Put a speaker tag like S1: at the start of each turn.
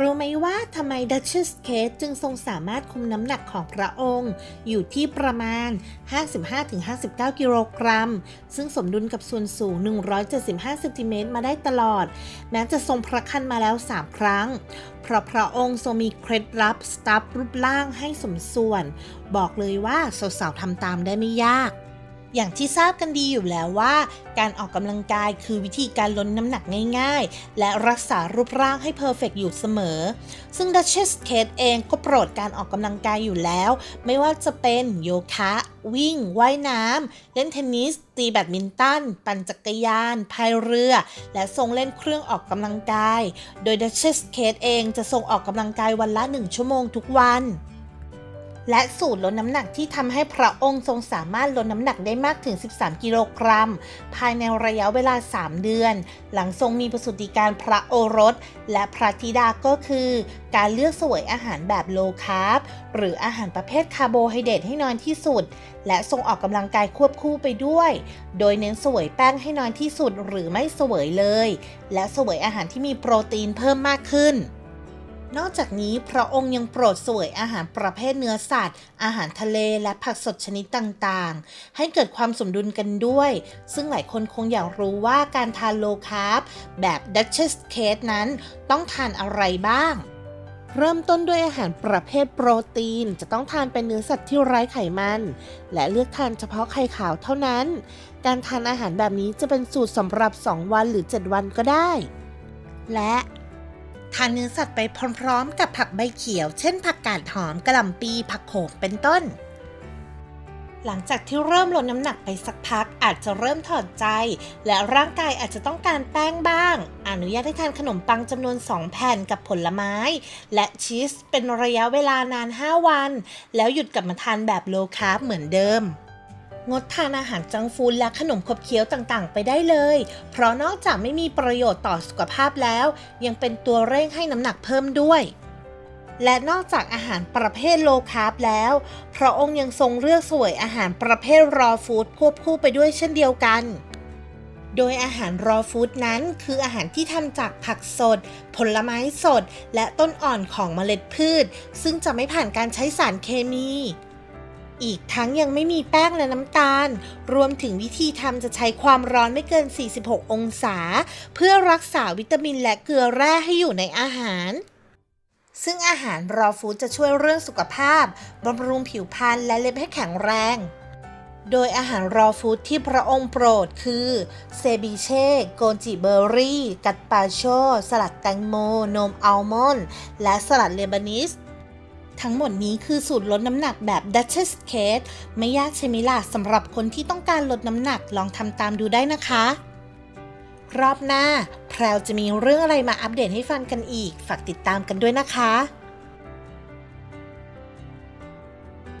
S1: รู้ไหมว่าทำไมดัชเชสเคสจึงทรงสามารถคุมน้ำหนักของพระองค์ อยู่ที่ประมาณ 55-59 กิโลกรัม ซึ่งสมดุลกับส่วนสูง 175 เซนติเมตรมาได้ตลอด แม้จะทรงพระคันมาแล้ว 3 ครั้ง เพราะพระองค์ทรงมีเคล็ดลับสตัฟรูปร่างให้สมส่วน บอกเลยว่าสาวๆทำตามได้ไม่ยาก อย่างที่ทราบกันดีอยู่แล้วว่า การออกกำลังกายคือวิธีการลดน้ำหนักง่ายๆ และรักษารูปร่างให้เพอร์เฟกอยู่เสมอ ซึ่ง Duchess Kate เองก็โปรดการออกกำลังกายอยู่แล้ว ไม่ว่าจะเป็นโยคะ วิ่ง ว่ายน้ำเล่นเทนนิส ตีแบดมินตัน ปั่นจักรยาน พายเรือ และทรงเล่นเครื่องออกกำลังกาย โดย Duchess Kate เองจะทรงออกกำลังกายวันละ 1 ชั่วโมงทุกวัน และสูตรลดน้ำหนักที่ทำให้พระองค์ทรงสามารถลดน้ำหนักได้มากถึง 13 กิโลกรัม ภายในระยะเวลา 3 เดือน หลังทรงมีประสูติการพระโอรส และพระธิดาก็คือ การเลือกสวยอาหารแบบโลคาร์บหรืออาหารประเภทคาร์โบไฮเดรตให้น้อยที่สุด และทรงออกกำลังกายควบคู่ไปด้วย โดยเน้นสวยแป้งให้น้อยที่สุดหรือไม่สวยเลย และสวยอาหารที่มีโปรตีนเพิ่มมากขึ้น นอกจากนี้พระองค์ยังโปรดเสวยอาหารประเภทเนื้อสัตว์ อาหารทะเลและผักสดชนิดต่างๆ ให้เกิดความสมดุลกันด้วย ซึ่งหลายคนคงอยากรู้ว่าการทานโลคาร์บแบบ Duchess Kate นั้นต้องทานอะไรบ้างเริ่มต้นด้วยอาหารประเภทโปรตีน จะต้องทานเป็นเนื้อสัตว์ที่ไร้ไขมัน และเลือกทานเฉพาะไข่ขาวเท่านั้น การทานอาหารแบบนี้จะเป็นสูตรสำหรับ 2 วันหรือ 7 วันก็ได้ และ ทานเนื้อสัตว์ไปพร้อมๆ กับผักใบเขียว เช่นผักกาดหอมกระหล่ำปีผักโขมเป็นต้น หลังจากที่เริ่มลดน้ำหนักไปสักพักอาจจะเริ่มถอดใจ และร่างกายอาจจะต้องการแป้งบ้าง อนุญาตให้ทานขนมปังจำนวน 2 แผ่นกับผลไม้ และชีสเป็นระยะเวลานาน 5 วัน แล้วหยุดกลับมาทานแบบโลคาร์บเหมือนเดิม งดทานอาหารจังฟู้ดและขนมขบเคี้ยวต่างๆ ไปได้เลย เพราะนอกจากไม่มีประโยชน์ต่อสุขภาพแล้ว ยังเป็นตัวเร่งให้น้ำหนักเพิ่มด้วยและนอกจากอาหารประเภทโลคาร์บแล้ว พระองค์ยังทรงเลือกสวยอาหารประเภทรอฟู้ดควบคู่ไปด้วยเช่นเดียวกัน โดยอาหารรอฟู้ดนั้นคืออาหารที่ทำจากผักสด ผลไม้สด และต้นอ่อนของเมล็ดพืช ซึ่งจะไม่ผ่านการใช้สารเคมี อีกทั้งยังไม่มีแป้งและน้ำตาล รวมถึงวิธีทำจะใช้ความร้อนไม่เกิน 46 องศา เพื่อรักษาวิตามินและเกลือแร่ให้อยู่ในอาหาร ซึ่งอาหารรอฟู้ดจะช่วยเรื่องสุขภาพบำรุงผิวพรรณและเล็บให้แข็งแรง โดยอาหารรอฟู้ดที่พระองค์โปรดคือ เซบิเช่ โกจิเบอร์รี่ กัตปาโช สลัดแตงโม นมอัลมอนด์ และสลัดเลบานิส ทั้งหมดนี้คือสูตรลดน้ำหนักแบบ Duchess Cake ไม่ยากใช่ไหมล่ะสำหรับคนที่ต้องการลดน้ำหนักลองทำตามดูได้นะคะ รอบหน้า แพรวจะมีเรื่องอะไรมาอัปเดตให้ฟังกันอีก ฝากติดตามกันด้วยนะคะ